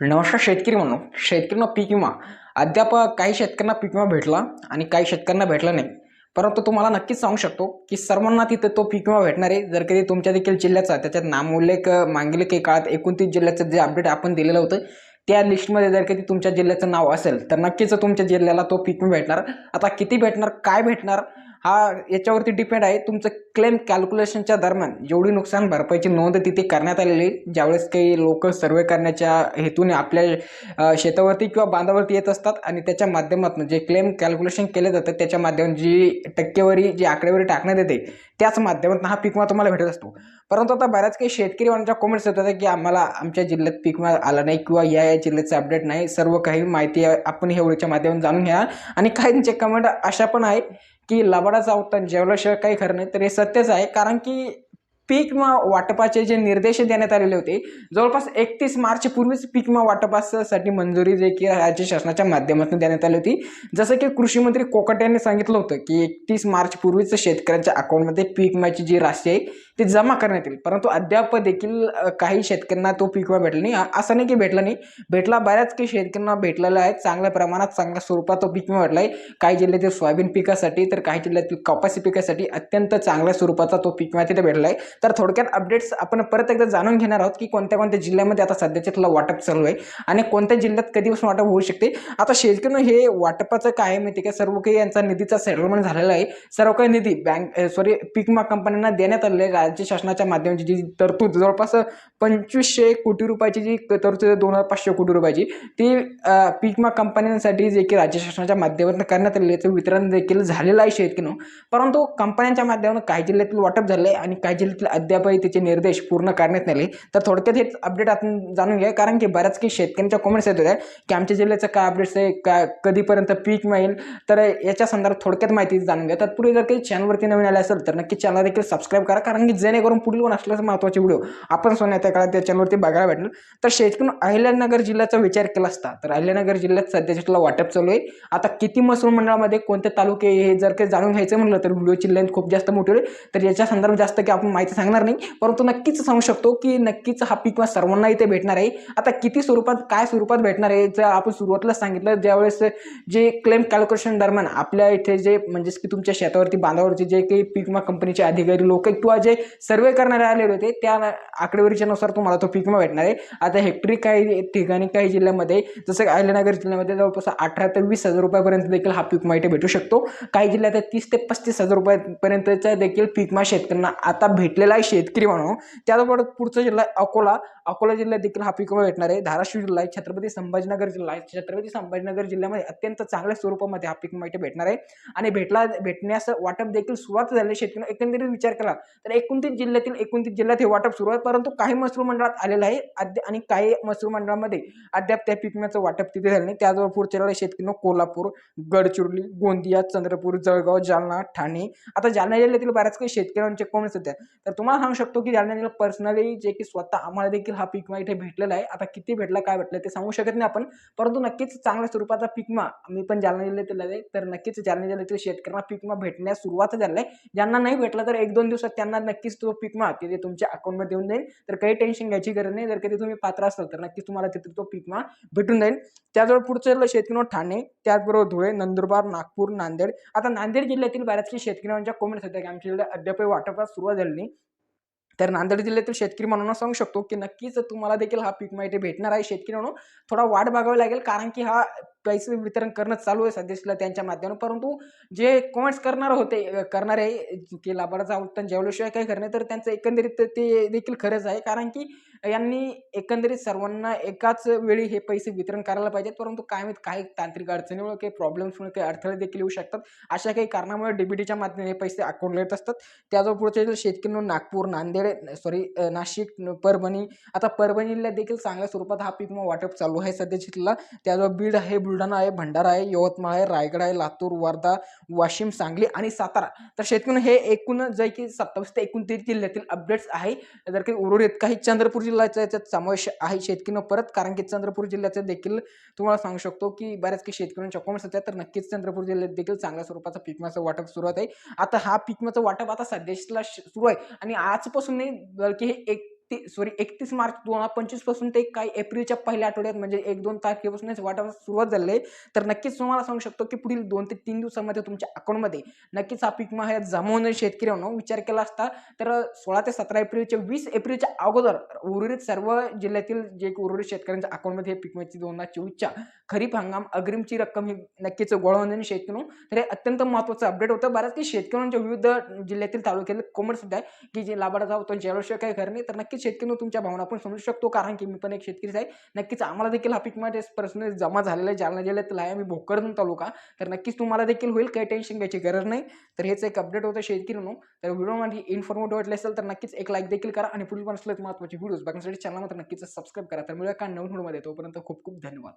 नमस्कार शेतकरी म्हणून शेतकऱ्यांना पीक विमा. अद्याप काही शेतकऱ्यांना पीक विमा भेटला आणि काही शेतकऱ्यांना भेटला नाही. परंतु तुम्हाला नक्कीच सांगू शकतो की सर्वांना तिथे तो पीक विमा भेटणार आहे जर कधी तुमच्या देखील जिल्ह्याचा त्याच्यात नामोल्लेख मागील काही काळात एकोणतीस जिल्ह्याचं जे अपडेट आपण दिलेलं होतं त्या लिस्टमध्ये जर कधी तुमच्या जिल्ह्याचं नाव असेल तर नक्कीच तुमच्या जिल्ह्याला तो पीक विमा भेटणार. आता किती भेटणार काय भेटणार हा याच्यावरती डिपेंड आहे. तुमचं क्लेम कॅल्क्युलेशनच्या दरम्यान जेवढी नुकसान भरपाईची नोंद तिथे करण्यात आलेली ज्यावेळेस काही लोक सर्वे करण्याच्या हेतूने आपल्या शेतावरती किंवा बांधावरती येत असतात आणि त्याच्या माध्यमातून जे क्लेम कॅल्क्युलेशन केले जातं त्याच्या माध्यमातून जी टक्केवारी जी आकडेवारी टाकण्यात येते त्याच माध्यमातून हा पीक विमा तुम्हाला भेटत असतो. परंतु आता बऱ्याच काही शेतकरी वांच्या कमेंट्स येत होत्या की आम्हाला आमच्या जिल्ह्यात पीक विमा आला नाही किंवा या या जिल्ह्याचं अपडेट नाही. सर्व काही माहिती आपण हे व्हिडिओच्या माध्यमातून जाणून घ्या. आणि काहींचे कमेंट अशा पण आहे की लबाडाचा उत्तर जेवल्याशिवाय काही खरं नाही तर हे सत्यच आहे. कारण की पीक विमा वाटपाचे जे निर्देश देण्यात आलेले होते जवळपास एकतीस मार्च पूर्वीच पीक विमा वाटपासाठी मंजुरी जे की राज्य शासनाच्या माध्यमातून देण्यात आली होती. जसं की कृषी मंत्री कोकट यांनी सांगितलं होतं की एकतीस मार्च पूर्वीच शेतकऱ्यांच्या अकाउंटमध्ये पीक विम्याची जी राशी आहे ती जमा करण्यात येईल. परंतु अद्याप देखील काही शेतकऱ्यांना तो पीक विमा भेटला नाही. असं नाही की भेटला नाही भेटला बऱ्याच काही शेतकऱ्यांना भेटलेला आहे. चांगल्या प्रमाणात चांगल्या स्वरूपात तो पीक विमा भेटला आहे. काही जिल्ह्यातील सोयाबीन पिकासाठी तर काही जिल्ह्यातील कपासी पिकासाठी अत्यंत चांगल्या स्वरूपाचा तो पीक विमा तिथे भेटला आहे. तर थोडक्यात अपडेट्स आपण परत एकदा जाणून घेणार आहोत की कोणत्या कोणत्या जिल्ह्यामध्ये आता सध्याच्या तुला वाटप चालू आहे आणि कोणत्या जिल्ह्यात कधीपासून वाटप होऊ शकते. आता शेतकरी हे वाटपाचं काय माहिती आहे का? सर्व काही यांचा निधीचा सेटलमेंट झालेला आहे. सर्व काही निधी बँक सॉरी पीकमा कंपन्यांना देण्यात आलेले आहे राज्य शासनाच्या माध्यमाची जी तरतूद जवळपास पंचवीसशे कोटी रुपयाची जी तरतूद दोन हजार पाचशे कोटी रुपयाची ती पीकमा कंपन्यांसाठी जे की राज्य शासनाच्या माध्यमातून करण्यात आलेली आहे वितरण देखील झालेलं आहे शेतकरी परंतु कंपन्यांच्या माध्यमातून काही जिल्ह्यातील वाटप झालं आहे आणि काही जिल्ह्यातील अद्यापही त्याचे निर्देश पूर्ण करण्यात नाही तर थोडक्यात हेच अपडेट आपण जाणून घ्या कारण की बऱ्याच काही शेतकऱ्यांच्या कॉमेंट्स येत होत्या की आमच्या जिल्ह्याचं काय अपडेट्स आहे का कधीपर्यंत पीक मिळेल? तर याच्या संदर्भात थोडक्यात माहिती जाणून घ्या तत्पूर्वी जर काही चॅनलवरती नवीन आले असेल तर नक्की चॅनल देखील सबस्क्राईब करा. कारण की जेणेकरून पुढील पण असल्याचं महत्त्वाचे व्हिडिओ आपण सोन्या त्या काळात त्या चॅनलवरती बघायला भेटेल तर शेतकरी अहिल्यानगर जिल्ह्याचा विचार केला असता तर अहिल्यानगर जिल्ह्यात सध्याच्या तुला वाटप चालू आहे. आता किती महसूल मंडळामध्ये कोणते तालुके हे जर काही जाणून घ्यायचं म्हणलं तर व्हिडिओची लेंथ खूप जास्त मोठी होईल. तर याच्या संदर्भात जास्त की आपण माहिती सांगणार नाही. परंतु नक्कीच सांगू शकतो की नक्कीच हा पीक विमा सर्वांना इथे भेटणार आहे. आता किती स्वरूपात काय स्वरूपात भेटणार आहे? जर आपण सुरुवातीला सांगितलं ज्यावेळेस जे क्लेम कॅल्क्युलेशन दरम्यान आपल्या इथे जे म्हणजेच की तुमच्या शेतावरती बांधावरती जे काही पीक विमा कंपनीचे अधिकारी लोक किंवा जे सर्वे करणारे आलेले होते त्या आकडेवारीच्या नुसार तुम्हाला तो पीक विमा भेटणार आहे. आता हेक्टरी काही ठिकाणी काही जिल्ह्यामध्ये जसं अहिल्यानगर जिल्ह्यामध्ये जवळपास अठरा ते वीस हजार रुपयापर्यंत देखील हा पीक विमा इथे भेटू शकतो. काही जिल्ह्यात तीस ते पस्तीस हजार रुपयापर्यंतचा देखील पीक विमा शेतकऱ्यांना आता भेटलेला आहे शेतकरी म्हणून. त्याचबरोबर पुढचा जिल्हा अकोला. अकोला जिल्ह्यात देखील हा पिकवा भेटणार आहे. धाराशिव जिल्हा आहे छत्रपती संभाजीनगर जिल्हा. आहे छत्रपती संभाजीनगर जिल्ह्यामध्ये अत्यंत चांगल्या स्वरूपामध्ये हा पीक माहिती इथे भेटणार आहे. आणि भेटला भेटण्यास वाटप देखील सुरुवात झाली शेतकऱ्यांना एकंदरीत विचार केला तर एकोणतीस जिल्ह्यातील एकोणतीस जिल्ह्यात हे वाटप सुरू आहे. परंतु काही महसूल मंडळात आलेलं आहे. अद्या आणि काही महसूल मंडळामध्ये अद्याप त्या पिकम्याचं वाटप तिथे झालं नाही. त्याजवळ पुढच्या शेतकरी कोल्हापूर गडचिरोली गोंदिया चंद्रपूर जळगाव जालना ठाणे. आता जालना जिल्ह्यातील बऱ्याच काही शेतकऱ्यांचे कमेंट्स होत्या. तर तर तुम्हाला सांगू शकतो की जालना पर्सनली जे की स्वतः आम्हाला देखील हा पीक इथे भेटलेला आहे. आता किती भेटला काय भेटलं ते सांगू शकत नाही आपण. परंतु नक्कीच चांगल्या स्वरूपाचा पीक मी पण जालना जिल्ह्यातील आहे. तर नक्कीच जालना जिल्ह्यातील शेतकऱ्यांना पिकमा भेटण्यास सुरुवात झाली आहे. ज्यांना नाही भेटला तर एक दोन दिवसात त्यांना नक्कीच तो पीक तिथे तुमच्या अकाउंटमध्ये येऊन जाईल. तर काही टेन्शन घ्यायची गरज नाही. जर कधी तुम्ही पात्र असाल तर नक्कीच तुम्हाला तिथे तो पीक भेटून जाईल. त्याजवळ पुढचं शेतकरी ठाणे त्याचबरोबर धुळे नंदुरबार नागपूर नांदेड. आता नांदेड जिल्ह्यातील बऱ्याचशा शेतकऱ्यांच्या कोमेंट्स होत्या की आमच्या जिल्ह्यात अद्यापही वाटपास सुरुवात झाली नाही. तर नांदेड जिल्ह्यातील शेतकरी म्हणून सांगू शकतो की नक्कीच तुम्हाला देखील हा पीक माहिती भेटणार आहे. शेतकरी म्हणून थोडा वाट बघावी लागेल कारण की हा पैसे वितरण करणं चालू आहे सध्याला त्यांच्या माध्यमातून. परंतु जे कॉमेंट्स करणार होते करणारे की लाभार्थ्याचा उत्तम जेवल्याशिवाय काही करणे तर त्यांचं एकंदरीत ते देखील खरंच आहे. कारण की यांनी एकंदरीत सर्वांना एकाच वेळी हे पैसे वितरण करायला पाहिजेत. परंतु काय काही तांत्रिक अडचणीमुळे काही प्रॉब्लेम्समुळे काही अडथळे देखील येऊ शकतात. अशा काही कारणामुळे डीबीटीच्या माध्यमाने हे पैसे अकाउंटला येत असतात. त्याजवळ पुढचे शेतकरी नागपूर नांदेड सॉरी नाशिक परभणी आता परभणीला देखील चांगल्या स्वरूपात हा पीक वाटप चालू आहे सध्या जिल्हा त्याजवळ बीड आहे बुलढाणा आहे भंडारा आहे यवतमाळ आहे रायगड आहे लातूर वर्धा वाशिम सांगली आणि सातारा. तर शेतकरी हे एकूण जे की सत्तावीस ते एकोणतीस जिल्ह्यातील अपडेट्स आहे. जर काही उर्वरित काही चंद्रपूर जिल्ह्याचा याच्यात समावेश आहे शेतकरीनं परत कारण की चंद्रपूर जिल्ह्याचं देखील तुम्हाला सांगू शकतो की बऱ्याच काही शेतकऱ्यांच्या कॉमेंट्स होत्या तर नक्कीच चंद्रपूर जिल्ह्यात देखील चांगल्या स्वरूपाचा पिकमाचं वाटप सुरुवात आहे. आता हा पिकमाचं वाटप आता सध्याला सुरू आहे. आणि आजपासून नाही बल्कि हे एक ती सॉरी एकतीस मार्च दोन हजार पंचवीसपासून ते काही एप्रिलच्या पहिल्या आठवड्यात म्हणजे एक दोन तारखेपासूनच वाटायला सुरुवात झाली आहे. तर नक्कीच तुम्हाला सांगू शकतो की पुढील दोन ते तीन दिवसामध्ये तुमच्या अकाउंटमध्ये नक्कीच हा पीक विमा जमा होणं शेतकऱ्यांना विचार केला असता. तर सोळा ते सतरा एप्रिलच्या वीस एप्रिलच्या अगोदर उर्वरित सर्व जिल्ह्यातील जे उर्वरित शेतकऱ्यांच्या अकाउंटमध्ये हे पीक माहिती दोन हजार चोवीसच्या खरीप हंगाम अग्रिमची रक्कम ही नक्कीच गोळा होणे शेतकऱ्यांनो. तर हे अत्यंत महत्त्वाचं अपडेट होतं. बऱ्याच की शेतकऱ्यांच्या विविध जिल्ह्यातील तालुक्यातील कोमट सुद्धा आहे की जे लाभार्थी होतो ज्याविषयी काही खरं नाही. तर नक्कीच शेतकरी तुमच्या भावना आपण समजू शकतो कारण की मी पण एक शेतकरीच आहे. नक्कीच आम्हाला देखील हा पीक विमा जमा झालेला आहे जालना जिल्ह्यातील आहे. मी भोकरदन तालुका. तर नक्कीच तुम्हाला देखील होईल काही टेन्शन घ्यायची गरज नाही. तर हेच एक अपडेट होतं शेतकऱ्यांनो तर व्हिडिओमध्ये इन्फॉर्मेटिव्ह वाटले असेल तर नक्कीच एक लाईक देखील करा आणि पुढील पण असलेत महत्त्वाचे व्हिडिओज बघण्यासाठी चॅनल मात्र नक्कीच सबस्क्राईब करा. तर मिळूया का नवीन व्हिडिओमध्ये तोपर्यंत खूप खूप धन्यवाद.